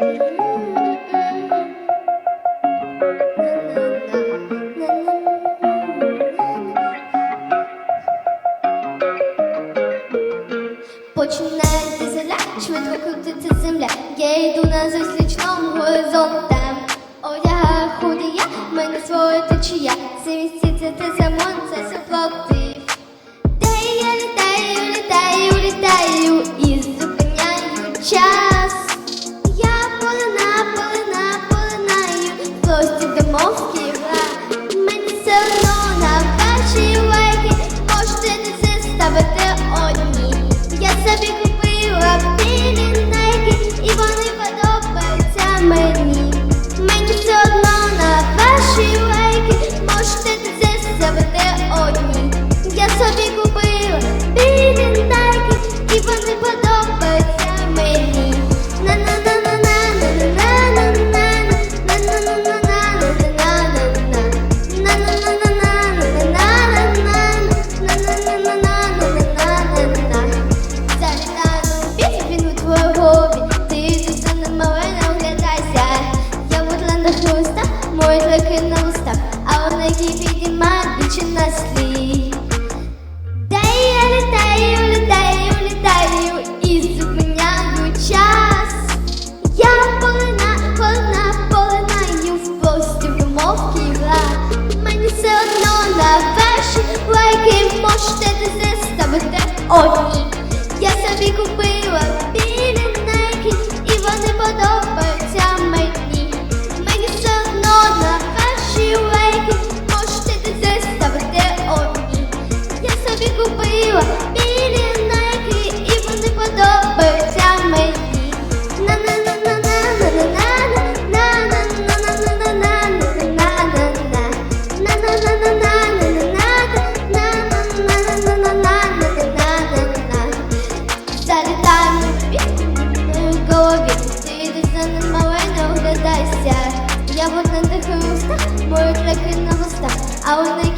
Починається зеля, швидко крутиться земля. Я йду на зустрічному горизонтам. Одягаю худія, мене своя течія. Це місяця 什么 а одна підіймає двічі на слід. Де я літаю, літаю, літаю і зупиняю час. Я полина, полина, полинаю в простір мов Києва. Мені все одно на ваші лайки можете не ставити одні. like a rooster, work like an. I will